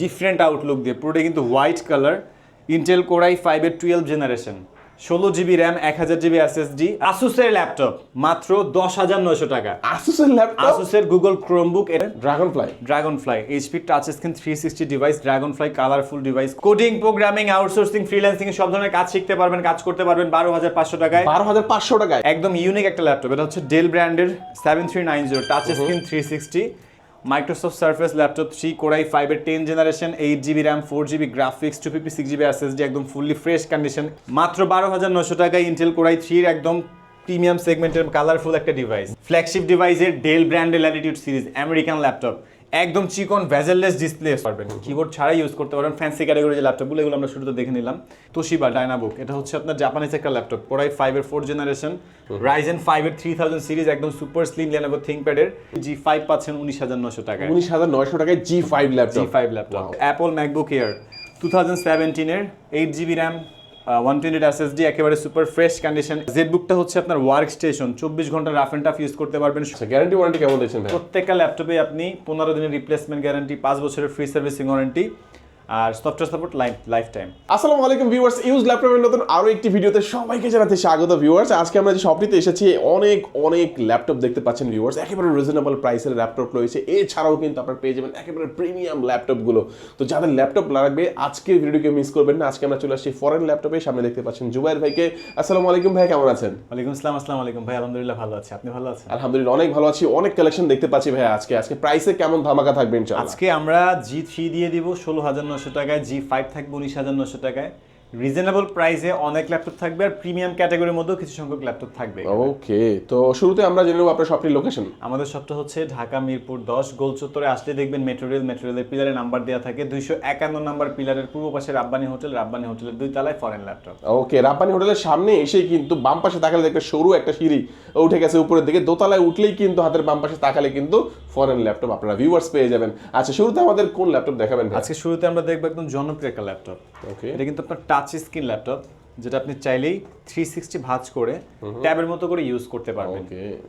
Different outlook দিয়ে। পুরোটা কিন্তু white colour Intel core i ফাইভের টুয়েলভ জেনারেশন ষোলো জিবি র্যাম এক হাজার জিবি এসএসডি আসুসের ল্যাপটপ মাত্র দশ হাজার নয়শো টাকা। আসুসের ল্যাপটপ আসুসের গুগল ক্রোমবুক এর dragonfly dragonfly HP touch screen three sixty device dragonfly colourful device coding programming outsourcing freelancing সব ধরনের কাজ শিখতে পারবেন কাজ করতে পারবেন বারো হাজার পাঁচশো টাকায়। বারো হাজার পাঁচশো টাকায়? একদম ইউনিক একটা ল্যাপটপ এটা হচ্ছে ডেল ব্র্যান্ডের seven three nine zero touch screen three sixty Microsoft Surface laptop three core i ফাইভের ten generation eight GB RAM four GB graphics two fifty six GB SSD একদম ফুললি ফ্রেশ কন্ডিশন মাত্র বারো হাজার নশো টাকায় Intel core i থ্রির একদম premium সেগমেন্টের কালারফুল একটা ডিভাইস ফ্ল্যাগশিপ ডিভাইসের ডেল ব্র্যান্ডের ল্যাটিটিউড সিরিজ আমেরিকান ল্যাপটপ একদম চিকন ভ্যাজেললেস ডিসপ্লে পারবেন। কিবোর্ড ছাড়াই ইউজ করতে পারবেন। ফ্যান্সি ক্যাটাগরি যে ল্যাপটপগুলো এগুলো আমরা শুরুতে দেখে নিলাম। তোশিবা ডায়নাবুক এটা হচ্ছে আপনার জাপানিজ একটা ল্যাপটপ কোরাই ফাইভের ফোর জেনারেশন রাইজেন ফাইভের থ্রি থাউজেন্ড সিরিজ একদম সুপার স্লিম লেনোভো থিঙ্কপ্যাডের জি ফাইভ পাচ্ছেন উনিশ হাজার নশো টাকায়। উনিশ হাজার নয়শো টাকায় G five laptop G five laptop Apple MacBook Air two thousand সেভেন্টিনের eight GB RAM one twenty SSD একেবারে সুপার ফ্রেশ কন্ডিশন জেড বুকটা হচ্ছে আপনার ওয়ার্ক স্টেশন চব্বিশ ঘণ্টা রাফ অ্যান্ড টাফ ইউজ করতে পারবেন। আচ্ছা গ্যারান্টি ওয়ারেন্টি কেমন দিচ্ছেন প্রত্যেকটা ল্যাপটপে আপনি পনেরো দিনের রিপ্লেসমেন্ট গ্যারান্টি পাঁচ বছরের ফ্রি সার্ভিসিং ওয়ারেন্টি আর software support life life time আসসালামু আলাইকুম ভিউয়ার্স ইউজ ল্যাপটপের নতুন আরও একটি ভিডিওতে সবাইকে জানাতে স্বাগত ভিউয়ার্স আজকে আমরা যে শপটিতে এসেছি অনেক অনেক ল্যাপটপ দেখতে পাচ্ছেন ভিউয়ার্স একেবারে রিজনেবল প্রাইসের ল্যাপটপ রয়েছে। এছাড়াও কিন্তু আপনার পেয়ে যাবেন একেবারে প্রিমিয়াম ল্যাপটপগুলো তো যাদের ল্যাপটপ লাগবে আজকের ভিডিওকে মিস করবেন না। আজকে আমরা চলে আসছি ফরেন ল্যাপটপে সামনে দেখতে পাচ্ছেন জুবাইর ভাইকে। আসসালামু আলাইকুম ভাই কেমন আছেন? ওয়ালাইকুম আসসালাম আসসালামু আলাইকুম ভাই। আলহামদুলিল্লাহ ভালো আছি। আপনি ভালো আছেন? আলহামদুলিল্লাহ অনেক ভালো আছি। অনেক কালেকশন দেখতে পাচ্ছি ভাই আজকে। আজকে প্রাইসে কেমন ধামাকা থাকবে ইনশাআল্লাহ? আজকে আমরা জি থ্রি দিয়ে দিব ষোলো হাজার নশো টাকায় জি ফাইভ থাকবে উনিশ হাজার নশো টাকায়। রিজনেবল প্রাইসে অনেক ল্যাপটপ থাকবে আর প্রিমিয়াম ক্যাটাগরির মধ্যেও কিছু সংখ্যক ল্যাপটপ থাকবে ওকে তো শুরুতে আমরা জেনে নেব আপনার শপটির লোকেশন আমাদের শপটা হচ্ছে ঢাকা মিরপুর দশ গোল চত্বরে আসলে দেখবেন মেটেরিয়াল মেটেরিয়ালের পিলারের নাম্বার দেওয়া থাকে। দুইশো একান্ন নাম্বার পিলারের পূর্ব পাশে রাব্বানি হোটেল রাব্বানি হোটেলের দুই তলায় ফরেন ল্যাপটপ ওকে রাব্বানি হোটেলের সামনে এসে কিন্তু বাম পাশে তাকালে দেখবে সরু একটা সিঁড়ি উঠে গেছে উপরের দিকে। দোতলায় উঠলেই কিন্তু হাতের বাম পাশে তাকালে কিন্তু ফরেন ল্যাপটপ আপনারা ভিউয়ার্স পেয়ে যাবেন। আচ্ছা শুরুতে আমাদের কোন ল্যাপটপ দেখাবেন? আজকে শুরুতে আমরা দেখব একদম জনপ্রিয় একটা ল্যাপটপ ওকে এটা কিন্তু আপনার টাচ স্ক্রিন ল্যাপটপ যেটা আপনি চাইলেই থ্রি সিক্সটি ভাঁজ করে ট্যাবের মতো করে ইউজ করতে পারবেন।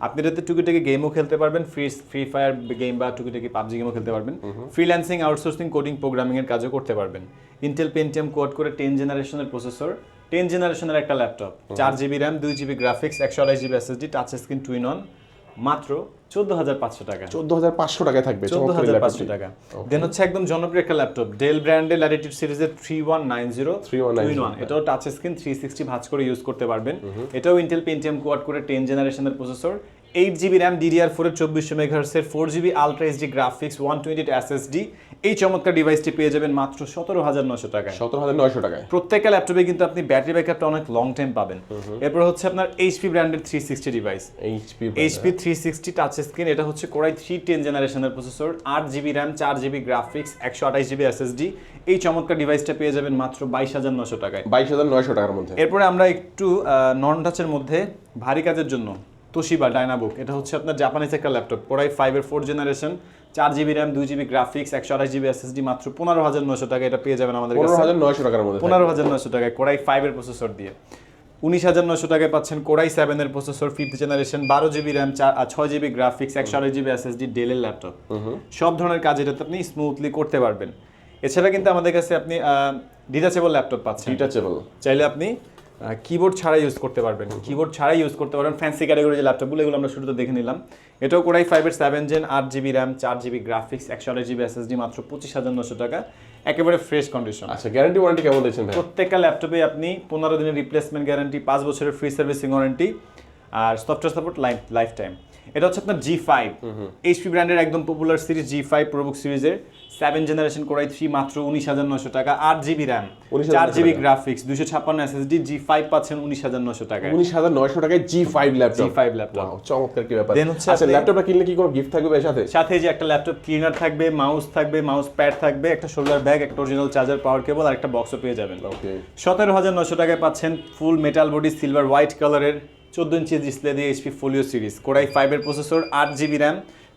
আপনি এটাতে টুকিটাকি গেমও খেলতে পারবেন ফ্রি ফ্রি ফায়ার গেম বা টুকিটাকি পাবজি গেমও খেলতে পারবেন। ফ্রিল্যান্সিং আউটসোর্সিং কোডিং প্রোগ্রামিং এর কাজও করতে পারবেন। Intel Pentium quad core ten জেনারেশনের প্রসেসর টেন জেনারেশনের একটা ল্যাপটপ চার জিবি র্যাম দুই জিবি গ্রাফিক্স একশো আড়াই GB SSD touch screen two in one মাত্র চোদ্দ হাজার পাঁচশো টাকা। চোদ্দ হাজার পাঁচশো টাকায় থাকবে চোদ্দ হাজার পাঁচশো টাকা। দেন হচ্ছে একদম জনপ্রিয় একটা ল্যাপটপ ডেল ব্র্যান্ডের ল্যাটিটিউড সিরিজের থ্রি ওয়ান নাইন জিরো 3190 এটাও টাচ স্ক্রিন থ্রি সিক্সটি ভাঁজ করে ইউজ করতে পারবেন। এটাও Intel Pentium quad core ten জেনারেশনের processor eight GB RAM DDR ফোরের চব্বিশশো মেঘার্সের four GB ultra HD graphics one twenty SSD এই চমৎকার ডিভাইসটি পেয়ে যাবেন মাত্র সতেরো হাজার নশো টাকায়। সতেরো হাজার নয়শো টাকায়। প্রত্যেকটা ল্যাপটপে কিন্তু আপনি ব্যাটারি ব্যাকআপটা অনেক লং টাইম পাবেন। এরপর হচ্ছে আপনার এইচপি ব্র্যান্ডের three sixty device HP HP three sixty touch screen এটা হচ্ছে কোরাই থ্রি টেন জেনারেশনের প্রসেসর আট জিবি র্যাম চার জিবি গ্রাফিক্স একশো আঠাশ জিবি এসএসডি এই চমৎকার ডিভাইসটা পেয়ে যাবেন মাত্র বাইশ হাজার নশো টাকায়। বাইশ হাজার নয়শো টাকার মধ্যে। এরপরে আমরা একটু নন টাচের মধ্যে ভারী কাজের জন্য তোশিবা ডায়নাবুক এটা হচ্ছে আপনার জাপানিজ একটা ল্যাপটপ কোরাই ফাইভের ফোর জেনারেশন চার জিবি র্যাম দুই জিবি গ্রাফিক্স একশো আঠাশ জিবি এসএসডি মাত্র পনেরো হাজার নশো টাকা এটা পেয়ে যাবেন আমাদের পনেরো হাজার নয়শো টাকার মধ্যে পনেরো হাজার নশো টাকায় কোরাই ফাইভের প্রসেসর দিয়ে। উনিশ হাজার নশো টাকায় পাচ্ছেন কোরাই সেভেনের প্রসেসর ফিফথ জেনারেশন বারো জিবি র্যাম চার ছয় জিবি গ্রাফিক্স একশো আড়াই জিবি এসএসডি ডেলের ল্যাপটপ সব ধরনের কাজ এটাতে আপনি স্মুথলি করতে পারবেন। এছাড়া কিন্তু আমাদের কাছে আপনি ডিটাচেবল ল্যাপটপ পাচ্ছেন। ডিটাচেবল চাইলে আপনি কিবোর্ড ছাড়া ইউজ করতে পারবেন। কিবোর্ড ছাড়া ইউজ করতে পারবেন। ফ্যান্সি ক্যাটাগরি যে ল্যাপটপগুলো এগুলো আমরা শুরুতে দেখে নিলাম। এটাও কোরাই ফাইভের সেভেন জেন আট জিবি র্যাম চার জিবি গ্রাফিক্স একশো আট জিবি এসএসডি মাত্র পঁচিশ হাজার নশো টাকা। একেবারে ফ্রেশ কন্ডিশন আচ্ছা গ্যারান্টি ওয়ারেন্টি কেমন দিয়েছেন প্রত্যেকটা ল্যাপটপে আপনি পনেরো দিনের রিপ্লেসমেন্ট গ্যারান্টি পাঁচ বছরের ফ্রি সার্ভিসিং ওয়ারেন্টি আর software support life life time এটা হচ্ছে আপনার জি ফাইভ এইচপি ব্র্যান্ডের একদম popular series G five ProBook সিরিজের seven generation core i three মাত্র উনিশ হাজার নশো টাকা। আট জিবি র্যাম চার জিবি গ্রাফিক্স দুশো ছাপ্পান্ন এসএসডি জি ফাইভ পাচ্ছেন উনিশ হাজার নশো টাকায়। উনিশ হাজার নয়শো টাকায় G five laptop G5 laptop. Wow, চমৎকার কি ব্যাপার। Then হচ্ছে আচ্ছা ল্যাপটপটা কিনলে কি কোনো গিফট থাকবে এর সাথে? সাথে যে একটা ল্যাপটপ ক্লিনার থাকবে মাউস থাকবে মাউস প্যাড থাকবে একটা শোল্ডার ব্যাগ একটা অরিজিনাল চার্জার পাওয়ার কেবল আর একটা বক্সও পেয়ে যাবেন। ওকে সতেরো হাজার নশো টাকায় পাচ্ছেন full metal body silver white কালারের চোদ্দ ইঞ্চি ডিসপ্লে দিয়ে HP Folio series core i ফাইভের প্রসেসর আট জিবি র্যাম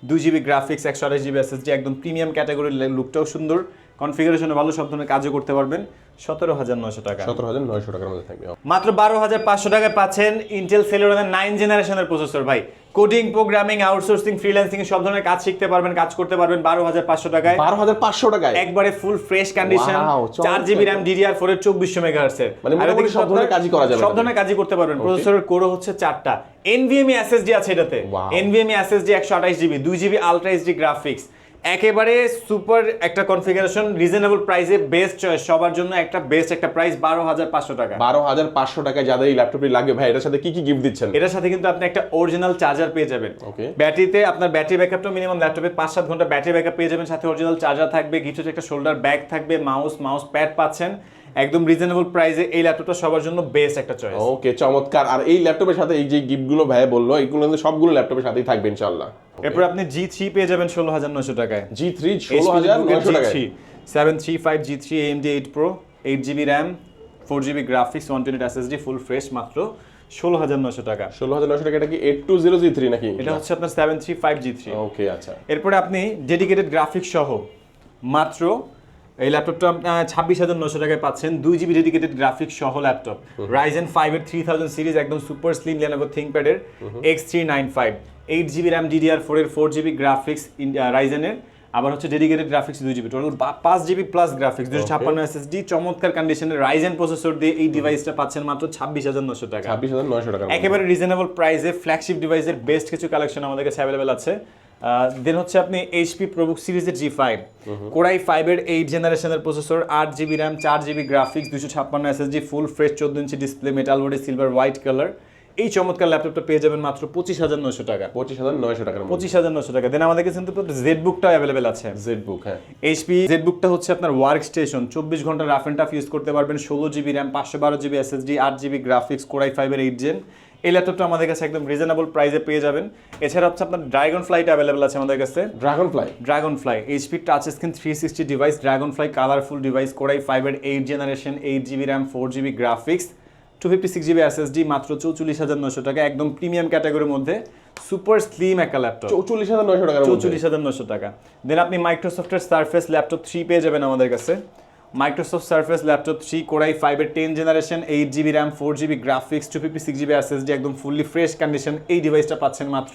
দুই জিবি গ্রাফিক্স একশো আঠাশ জিবি এসএসডি একদম প্রিমিয়াম ক্যাটাগরির লুকটাও সুন্দর। কনফিগারেশনে ভালো, সব ধরনের কাজও করতে পারবেন। সতেরো হাজার নশো টাকা। সতেরো হাজার নয়শো টাকার মধ্যে থাকবে মাত্র বারো হাজার পাঁচশো টাকায় পাচ্ছেন ইন্টেল সেলোরানের নাইন জেনারেশনের প্রসেসর ভাই। কোডিং প্রোগ্রামিং আউটসোর্সিং ফ্রিল্যান্সিং সব ধরনের কাজ শিখতে পারবেন কাজ করতে পারবেন বারো হাজার পাঁচশো টাকায়। বারো হাজার পাঁচশো টাকায়? একবারে ফুল ফ্রেশ কন্ডিশন চার জিবি র্যাম ডিডিআর ফোর এর চব্বিশশো মেগাহার্সের মানে মোটামুটি সব ধরনের কাজই করা যাবে। সব ধরনের কাজই করতে পারবেন। প্রসেসরের কোরও হচ্ছে চারটা। এনভিএমই এসএসডি আছে এটাতে. এনভিএমই এসএসডি একশো আঠাশ জিবি দুই জিবি আলট্রা এইচডি গ্রাফিক্স একেবারে সুপার একটা কনফিগারেশন রিজনেবল প্রাইসে বেস্ট চয়েস সবার জন্য একটা বেস্ট একটা প্রাইস বারো হাজার পাঁচশো টাকা। বারো হাজার পাঁচশো টাকায় যাদের এই ল্যাপটপটি লাগে ভাই এটার সাথে কি কি গিফট দিচ্ছেন? এটার সাথে কিন্তু আপনি একটা অরিজিনাল চার্জার পেয়ে যাবেন। ওকে ব্যাটারিতে আপনার ব্যাটারি ব্যাকআপটা মিনিমাম ল্যাপটপে পাঁচ সাত ঘণ্টা ব্যাটারি ব্যাকআপ পেয়ে যাবেন সাথে অরিজিনাল চার্জার থাকবে কিছু একটা শোল্ডার ব্যাগ থাকবে মাউস মাউস প্যাড পাচ্ছেন। একদম রিজনেবল প্রাইসে এই ল্যাপটপটা সবার জন্য বেস্ট একটা চয়েস ওকে চমৎকার। আর এই ল্যাপটপের সাথে এই যে গিফটগুলো ভাই বলল এইগুলো কিন্তু সবগুলো ল্যাপটপের সাথেই থাকবে ইনশাল্লাহ এরপর আপনি জি থ্রি পেয়ে যাবেন ষোলো হাজার নশো টাকায়। জি থ্রি ষোলো হাজার নয়শো টাকায়। Seven three five G three AMD eight pro eight GB RAM four GB graphics one twenty SSD full fresh মাত্র ষোলো হাজার নশো টাকা। ষোলো হাজার নয়শো টাকা এটা কি eight two zero G three নাকি? এটা হচ্ছে আপনার seven three five G three okay আচ্ছা। এরপরে আপনি ডেডিকেটেড গ্রাফিক্স সহ মাত্র এই ল্যাপটপটা ছাব্বিশ হাজার নশো টাকায় পাচ্ছেন। দুই জিবি ডেডিকেটেড গ্রাফিক্স সহ ল্যাপটপ রাইজেন ফাইভ এর থ্রি থাউজেন্ড সিরিজ একদম super slim Lenovo থিঙ্কপ্যাডের X three nine five eight GB RAM DDR four এর ফোর জিবি গ্রাফিক্স রাইজেনের আবার হচ্ছে ডেডিকেটেড গ্রাফিক্স দুই জিবি টোটাল পাঁচ জিবি প্লাস গ্রাফিক্স দুশো ছাপ্পান্ন এসএসডি চমৎকার কন্ডিশনের রাইজেন প্রসেসর দিয়ে এই ডিভাইসটা পাচ্ছেন মাত্র ছাব্বিশ হাজার নশো টাকা। ছাব্বিশ হাজার নয়শো টাকা। একেবারে রিজনেবল প্রাইসে ফ্ল্যাগশিপ ডিভাইসের বেস্ট কিছু কালেকশন আমাদের কাছে অ্যাভেলেবেল আছে। দেন হচ্ছে আপনি এইচপি প্রবুক সিরিজের জি ফাইভ কোরাই ফাইভের এইট জেনারেশনের প্রসেসর আট জিবি র্যাম চার জিবি গ্রাফিক্স দুশো ছাপ্পান্ন এসএসডি ফুল ফ্রেশ চোদ্দ ইঞ্চি display metal body silver white colour এই চমৎকার ল্যাপটপটা পেয়ে যাবেন মাত্র পঁচিশ হাজার নয়শো টাকা। পঁচিশ হাজার নয়শো টাকা পঁচিশ হাজার নয়শো টাকা। দেন আমাদের কাছে কিন্তু জেড বুকটাও অ্যাভেলেবেল আছে। জেড বুক হ্যাঁ। এইচপি জেড বুকটা হচ্ছে আপনার ওয়ার্ক স্টেশন চব্বিশ ঘণ্টা রাফ অ্যান্ড টাফ ইউজ করতে পারবেন। ষোলো জিবি র্যাম পাঁচশো বারো জিবি এসএসডি আট জিবি গ্রাফিক্স কোরাই ফাইভের এইট জেন এই ল্যাপটপটা আমাদের কাছে একদম রিজনেবল প্রাইসে পেয়ে যাবেন। এছাড়া হচ্ছে আপনার ড্রাগন ফ্লাইট অ্যাভেলেবেল আছে আমাদের কাছে। Dragonfly dragonfly HP touch screen three sixty device dragonfly colourful device core i ফাইভের eight generation eight GB RAM four GB graphics two fifty six GB SSD মাত্র চৌচল্লিশ হাজার নশো টাকা একদম প্রিমিয়াম ক্যাটাগরির মধ্যে। সুপার স্লিম একটা ল্যাপটপ চৌচল্লিশ হাজার নয়শো টাকা চৌচল্লিশ হাজার নশো টাকা। দেন আপনি মাইক্রোসফটের সার্ফেস ল্যাপটপ থ্রি পেয়ে যাবেন আমাদের কাছে। Microsoft Surface laptop three core i ফাইভের ten generation eight GB RAM four GB graphics two fifty six GB SSD একদম ফুললি ফ্রেশ কন্ডিশন এই ডিভাইসটা পাচ্ছেন মাত্র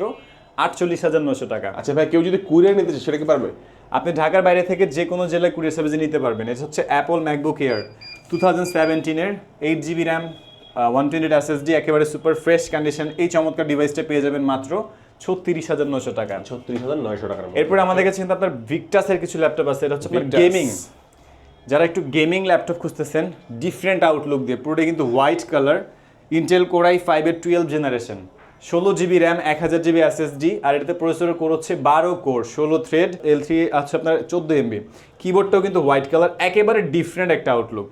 আটচল্লিশ হাজার নশো টাকা। আচ্ছা ভাই কেউ যদি কুরিয়ার নিতে চায় সেটা কি পারবে? আপনি ঢাকার বাইরে থেকে যে কোনো জেলায় কুরিয়ার সার্ভিসে নিতে পারবেন। এটা হচ্ছে Apple MacBook Air two thousand সেভেন্টিনের eight GB RAM one twenty SSD একেবারে সুপার ফ্রেশ কন্ডিশন এই চমৎকার ডিভাইসটা পেয়ে যাবেন মাত্র ছত্রিশ হাজার নশো টাকা। ছত্রিশ হাজার নয়শো টাকা এরপরে আমাদের কাছে কিন্তু আপনার ভিক্টাসের কিছু ল্যাপটপ আছে এটা হচ্ছে গেমিং যারা একটু গেমিং ল্যাপটপ খুঁজতেছেন ডিফারেন্ট আউটলুক দিয়ে পুরোটা কিন্তু white colour Intel core i ফাইভের টুয়েলভ জেনারেশন ষোলো জিবি র্যাম এক হাজার জিবি এসএসডি আর এটাতে প্রসেসর কোর হচ্ছে বারো কোর ষোলো থ্রেড এল থ্রি আছে আপনার চোদ্দ এমবি কিবোর্ডটাও কিন্তু হোয়াইট কালার একেবারে ডিফারেন্ট একটা আউটলুক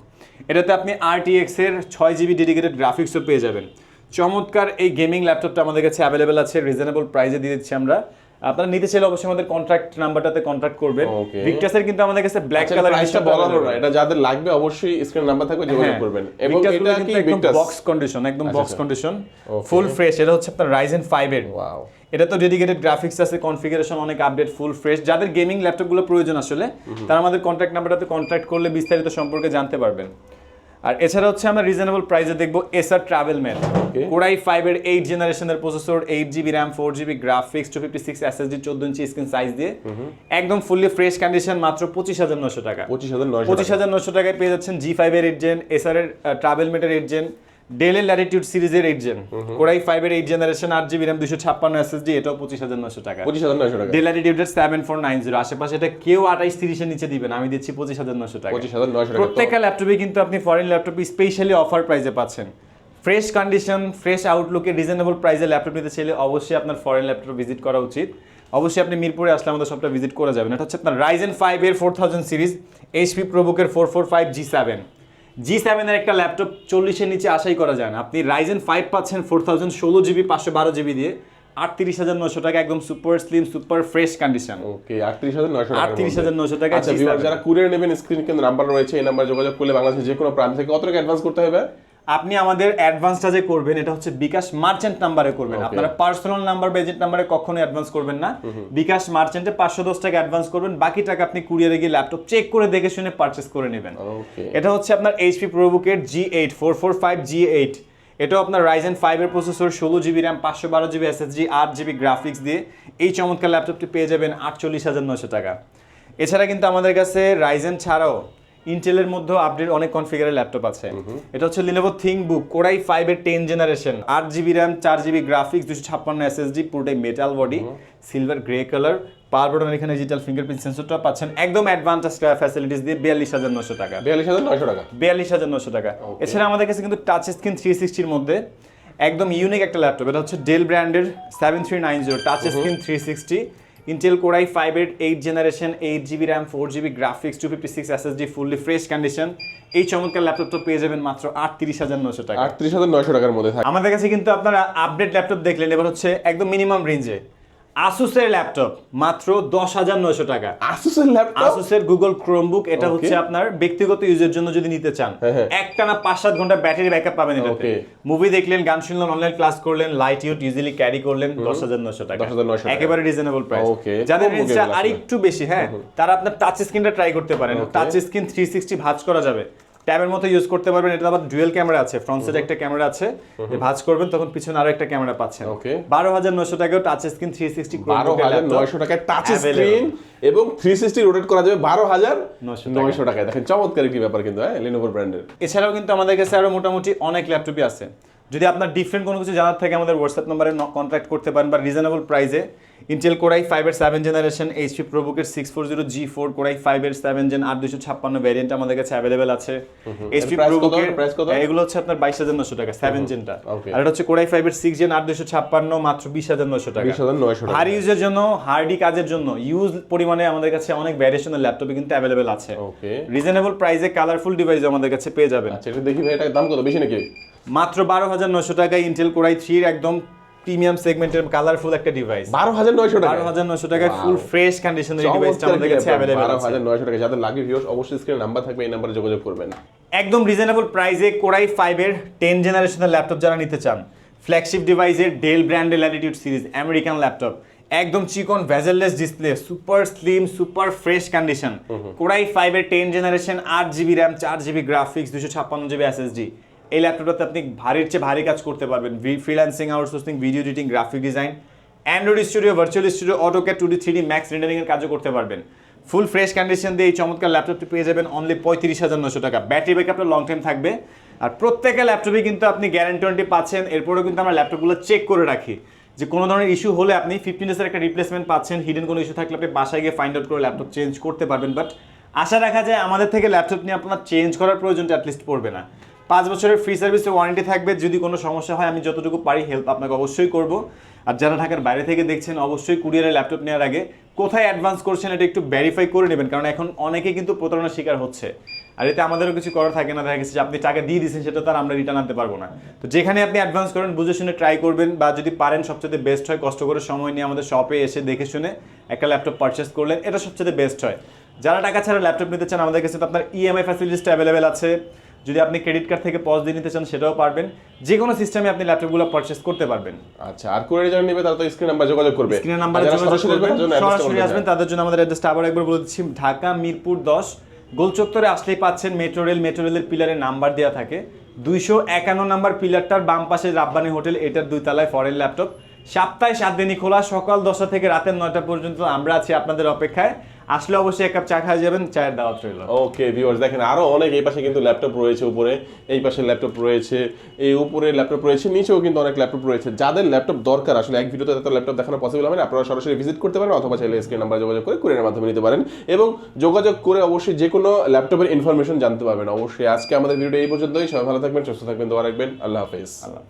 এটাতে আপনি আরটিএক্স এর ছয় জিবি ডেডিকেটেড গ্রাফিক্সও পেয়ে যাবেন। চমৎকার এই গেমিং ল্যাপটপটা আমাদের কাছে অ্যাভেলেবেল আছে রিজনেবল প্রাইসে দিয়ে দিচ্ছি আমরা। আপনারা নিতে চাইলে অবশ্যই আমাদের কন্ট্রাক্ট নাম্বারটাতে কন্ট্যাক্ট করবেন. ভিক্টাসের কিন্তু আমাদের কাছে ব্ল্যাক কালার প্রাইসটা বলা হলো না এটা যাদের লাগবে অবশ্যই স্ক্রিন নাম্বার থাকবে হ্যাঁ, যোগাযোগ করবেন। এবং এটা কি ভিক্টাস বক্স কন্ডিশন একদম বক্স। কন্ডিশন ফুল ফ্রেশ এটা হচ্ছে আপনার রাইজেন 5 এর। ওয়াও এটা তো ডেডিকেটেড গ্রাফিক্স আছে কনফিগারেশন অনেক আপডেট ফুল ফ্রেশ যাদের গেমিং ল্যাপটপগুলো প্রয়োজন আসলে তারা আমাদের কন্ট্যাক্ট নাম্বারটাতে কন্ট্যাক্ট করলে বিস্তারিত সম্পর্কে জানতে পারবেন। আর এছাড়া হচ্ছে আমরা রিজনেবল প্রাইসে দেখব এসআর ট্রাভেল ম্যাথ কোড়াই ফাইভের এইট জেনারেশনের processor eight GB RAM four GB graphics two fifty six SSD চোদ্দ ইঞ্চি স্ক্রিন সাইজ দিয়ে। একদম ফুললি ফ্রেশ কন্ডিশন মাত্র পঁচিশ হাজার নশো টাকা। পঁচিশ হাজার নয়শো পঁচিশ হাজার নশো টাকায় পেয়ে যাচ্ছেন জি ফাইভের এইট জেন এসআর এর ট্রাভেল মেটের এইট জেন ডেলের ল্যাটিটিউড সিরিজের এইট জেন কোরাই ফাইভের এইট জেনারেশন আট জিবি র্যাম দুশো ছাপ্পান্ন এসএসডি এটাও পঁচিশ হাজার নশো টাকা। পঁচিশ হাজার নয়শো টাকা। ডেল ল্যাটিটিউডের সেভেন ফোর নাইন জিরো আশেপাশে এটা কেউ আঠাইশ তিরিশের নিচে দিবেন আমি দিচ্ছি পঁচিশ হাজার নশো টাকা। পঁচিশ হাজার নয়শো টাকা। প্রত্যেকটা ল্যাপটপে কিন্তু আপনি ফরেন ল্যাপটপে স্পেশালি অফার প্রাইসে পাচ্ছেন। ফ্রেশ কন্ডিশন ফ্রেশ আউটলুকে রিজনেবল প্রাইসে ল্যাপটপ নিতে চাইলে অবশ্যই আপনার ফরেন ল্যাপটপ ভিজিট করা উচিত। অবশ্যই আপনি মিরপুরে আসলে আমাদের সবটা ভিজিট করা যাবেন। এটা হচ্ছে আপনার রাইজেন ফাইভ এর four thousand series HP প্রবুকের four four five G seven G সেভেনের একটা ল্যাপটপ চল্লিশের নিচে আশাই করা যায় না। আপনি রাইজেন ফাইভ পাচ্ছেন ফোর থাউজেন্ড ষোলো জিবি পাঁচশো বারো জিবি দিয়ে। আটত্রিশ হাজার নশো টাকা একদম super slim super fresh condition okay আটত্রিশ হাজার নয়শো টাকা 38,900 টাকায় আচ্ছা যারা কুরিয়ার নেবেন স্ক্রিন কিন্তু নাম্বার রয়েছে এই নাম্বার যোগাযোগ করলে বাংলাদেশের যে কোনো প্রান্ত থেকে কত টাকা অ্যাডভান্স করতে হবে? আপনি আমাদের অ্যাডভান্সটা যে করবেন এটা হচ্ছে বিকাশ মার্চেন্ট নাম্বারে করবেন। আপনারা পার্সোনাল নাম্বার বা এজেন্ট নাম্বারে কখনো অ্যাডভান্স করবেন না। বিকাশ মার্চেন্টে পাঁচশো দশ টাকা অ্যাডভান্স করবেন বাকি টাকা আপনি কুরিয়ারে গিয়ে ল্যাপটপ চেক করে দেখে শুনে পারচেস করে নেবেন। এটা হচ্ছে আপনার HP প্রোবুকের G eight four four five G eight এটাও আপনার রাইজেন ফাইভের প্রসেসর ষোলো জিবি র্যাম পাঁচশো বারো জিবি এসএসজি আট জিবি গ্রাফিক্স দিয়ে এই চমৎকার ল্যাপটপটি পেয়ে যাবেন আটচল্লিশ হাজার নশো টাকা। এছাড়া কিন্তু আমাদের কাছে রাইজেন ছাড়াও ইন্টেলের মধ্যে আপডেট অনেক কনফিগারের ল্যাপটপ আছে। এটা হচ্ছে লিনোভো থিংবুক কোরাই ফাইভের টেন জেনারেশন আট জিবি র্যাম চার জিবি গ্রাফিক্স দুশো ছাপ্পান্ন এসএসডি পুরোটাই metal body silver grey colour power button এখানে ডিজিটাল ফিঙ্গারপ্রিন্ট সেন্সরটা পাচ্ছেন। একদম অ্যাডভান্স ফ্যাসিলিটিস দিয়ে বিয়াল্লিশ হাজার নশো টাকা। বিয়াল্লিশ হাজার নয়শো টাকা। বিয়াল্লিশ হাজার নশো টাকা। এছাড়া আমাদের কাছে কিন্তু টাচ স্ক্রিন থ্রি সিক্সটির মধ্যে একদম ইউনিক একটা ল্যাপটপ এটা হচ্ছে ডেল ব্র্যান্ডের seven three nine zero touch screen three sixty Intel core i five eight eight generation eight GB RAM four GB graphics two fifty six SSD fully fresh condition এই চমৎকার laptop তো পেয়ে যাবেন মাত্র আটত্রিশ হাজার নশো টাকা। আটত্রিশ হাজার নয়শো টাকার মধ্যে থাকে আমাদের কাছে কিন্তু আপনারা আপডেট ল্যাপটপ দেখলেন এবার হচ্ছে একদম মিনিমাম রেঞ্জে আসুসের ল্যাপটপ মাত্র দশ হাজার নশো টাকা। আসুসের ল্যাপটপ আসুসের গুগল ক্রোমবুক এটা হচ্ছে আপনার ব্যক্তিগত ইউজের জন্য যদি নিতে চান হ্যাঁ, হ্যাঁ। একটানা পাঁচ সাত ঘণ্টা ব্যাটারি ব্যাকআপ পাবেন এটাতে। মুভি দেখলেন গান শুনলেন অনলাইন ক্লাস করলেন লাইট ইউট ইজিলি ক্যারি করলেন দশ হাজার নয়শো টাকা। একেবারে রিজনেবল প্রাইস. যাদের রেঞ্জটা আর একটু বেশি হ্যাঁ তারা আপনার টাচ স্ক্রিনটা ট্রাই করতে পারেন. টাচ স্ক্রিন থ্রি সিক্সটি ভাঁজ করা যাবে। ট্যাবের মতো ইউজ করতে পারবেন। এটা আবার ডুয়েল ক্যামেরা আছে। ফ্রন্ট সাইডে একটা ক্যামেরা আছে। যে ভাঁজ করবেন তখন পিছনে আরও একটা ক্যামেরা পাচ্ছেন। হাজার নশো টাকাও টাচ স্ক্রিন থ্রি সিক্সটি বারো হাজার নয়শো টাকায় টাচ স্ক্রিন এবং থ্রি সিক্সটি রোটেট করা যাবে বারো হাজার নয়শো টাকায়। দেখেন চমৎকার একটি ব্যাপার কিন্তু হ্যাঁ Lenovo ব্র্যান্ডের এছাড়াও কিন্তু আমাদের কাছে আরও মোটামুটি অনেক ল্যাপটপই আছে। যদি আপনার ডিফারেন্ট কোনো কিছু জানার থাকে আমাদের হোয়াটসঅ্যাপ নম্বরে কন্ট্যাক্ট করতে পারেন বা রিজনেবল প্রাইসে ইন্টেল কোরাই ফাইভের seven generation HP প্রোবুকের six four zero G four core i ফাইভের সেভেন জেন আট দুশো ছাপ্পান্ন ভ্যারিয়েন্ট আমাদের কাছে অ্যাভেলেবেল আছে। এইচপি প্রোবুকের এগুলো হচ্ছে আপনার বাইশ হাজার নশো টাকা সেভেন জেনটা আর এটা হচ্ছে কোরাই ফাইভের সিক্স জেন আট দুশো ছাপ্পান্ন মাত্র বিশ হাজার নশো টাকা। হার্ড ইউজের জন্য হার্ডি কাজের জন্য ইউজ পরিমাণে আমাদের কাছে অনেক ভ্যারিয়েশনের ল্যাপটপে কিন্তু অ্যাভেলেবেল আছে। রিজনেবল প্রাইসে কালারফুল ডিভাইস আমাদের কাছে পেয়ে যাবেন। আচ্ছা এটা দেখি ভাই এটার দাম কত? বেশি নাকি? মাত্র বারো হাজার নশো টাকায় ইন্টেল কোরাই থ্রির একদম প্রিমিয়াম সেগমেন্টের কালারফুল একটা ডিভাইস বারো হাজার নয়শো টাকা বারো হাজার নশো টাকায় ফুল ফ্রেশ কন্ডিশনের ডিভাইসটা আমাদের কাছে অ্যাভেলেবেল বারো হাজার নয়শো টাকা যাদের লাগে ভিউস অবশ্যই স্ক্রিনে নাম্বার থাকবে এই নাম্বারে যোগাযোগ করবেন। একদম রিজনেবল প্রাইসে কোরাই ফাইভের টেন জেনারেশনের ল্যাপটপ যারা নিতে চান ফ্ল্যাগশিপ ডিভাইসের ডেল ব্র্যান্ডের ল্যাটিটিউড সিরিজ আমেরিকান ল্যাপটপ একদম চিকন bezelless display super slim super fresh condition core i ফাইভের টেন জেনারেশন আট জিবি র্যাম চার জিবি গ্রাফিক্স দুশো ছাপ্পান্ন জিবি এসএসডি এই ল্যাপটপটাতে আপনি ভারীর চেয়ে ভারী কাজ করতে পারবেন। Freelancing outsourcing video editing graphic design Android studio virtual studio AutoCAD two D three D max rendering এর কাজও করতে পারবেন। ফুল ফ্রেশ কন্ডিশন দিয়ে এই চমৎকার ল্যাপটপটি পেয়ে যাবেন অনলি পঁয়ত্রিশ হাজার নশো টাকা। ব্যাটারি ব্যাকআপটা লং টাইম থাকবে। আর প্রত্যেকটা ল্যাপটপে কিন্তু আপনি গ্যারান্টি ওয়ারেন্টি পাচ্ছেন। এরপরেও কিন্তু আমরা ল্যাপটপগুলো চেক করে রাখি। যে কোনো ধরনের ইস্যু হলে আপনি ফিফটিন ডেসের একটা রিপ্লেসমেন্ট পাচ্ছেন। হিডেন কোনো ইস্যু থাকলে আপনি বাসায় গিয়ে ফাইন্ড আউট করে ল্যাপটপ চেঞ্জ করতে পারবেন। বাট আশা রাখা যায় আমাদের থেকে ল্যাপটপ নিয়ে আপনার চেঞ্জ করার প্রয়োজনটা অ্যাটলিস্ট পড়বে না। পাঁচ বছরের ফ্রি সার্ভিসে ওয়ারেন্টি থাকবে। যদি কোনো সমস্যা হয়, আমি যতটুকু পারি হেল্প আপনাকে অবশ্যই করব। আর যারা ঢাকার বাইরে থেকে দেখছেন, অবশ্যই কুরিয়ারে ল্যাপটপ নেওয়ার আগে কোথায় অ্যাডভান্স করছেন এটা একটু ভেরিফাই করে নেবেন, কারণ এখন অনেকে কিন্তু প্রতারণার শিকার হচ্ছে। আর এতে আমাদেরও কিছু করার থাকে না, দেখা গেছে যে আপনি টাকা দিয়ে দিয়েছেন, সেটা তার আমরা রিটার্ন আনতে পারব না। তো যেখানে আপনি অ্যাডভান্স করেন, বুঝে শুনে ট্রাই করবেন, বা যদি পারেন সবচেয়ে বেস্ট হয়, কষ্ট করে সময় নিয়ে আমাদের শপে এসে দেখে শুনে একটা ল্যাপটপ পারচেস করলেন, এটা সবচেয়ে বেস্ট হয়। যারা টাকা ছাড়া ল্যাপটপ নিতে চান, আমাদের কাছে তো আপনার ইএমআই ফ্যাসিলিটিসটা অ্যাভেলেবেল আছে। যদি আপনি ক্রেডিট কার্ড থেকে পজ দিয়ে নিতে চান সেটাও পারবেন। যে কোনো সিস্টেমে আপনি ল্যাপটপগুলো পারচেস করতে পারবেন। আচ্ছা আর কুরিয়ারে যারা নেবে তারা তো স্ক্রিন নাম্বার যোগাযোগ করবে। স্ক্রিনের আর নাম্বারে সরাসরি আসবেন তাদের জন্য আমাদের অ্যাড্রেসটা আবার একবার বলে দিচ্ছি। ঢাকা মিরপুর দশ। গোলচত্বরে আসলেই পাচ্ছেন মেট্রো রেল মেট্রো রেলের পিলারের নাম্বার দেওয়া থাকে। দুইশো একান্ন নাম্বার পিলারটার বাম পাশে রাব্বানি হোটেল এটার দুই তলায় ফরেন ল্যাপটপ সপ্তাহে সাত দিনই খোলা সকাল দশটা থেকে রাতের নয়টা পর্যন্ত আমরা আছি আপনাদের অপেক্ষায়। আসলে অবশ্যই এক কাপ চা খাওয়া যাবেন চায়ের দাওয়াত রইল। ওকে ভিউয়ার্স দেখেন আরও অনেক এই পাশে কিন্তু ল্যাপটপ রয়েছে উপরে। এই পাশে ল্যাপটপ রয়েছে এই উপরে ল্যাপটপ রয়েছে নিচেও কিন্তু অনেক ল্যাপটপ রয়েছে। যাদের ল্যাপটপ দরকার আসলে এক ভিডিওতে এত ল্যাপটপ দেখানো পসিবল হবে না আপনারা সরাসরি ভিজিট করতে পারেন অথবা চাইলে স্ক্রিন নাম্বার যোগাযোগ করে কুরিয়ারের মাধ্যমে নিতে পারেন। এবং যোগাযোগ করে অবশ্যই যে কোনো ল্যাপটপের ইনফরমেশন জানতে পারবেন। অবশ্যই আজকে আমাদের ভিডিও এই পর্যন্তই। সবাই ভালো থাকবেন সুস্থ থাকবেন দোয়া রাখবেন। আল্লাহ হাফেজ। আল্লাহ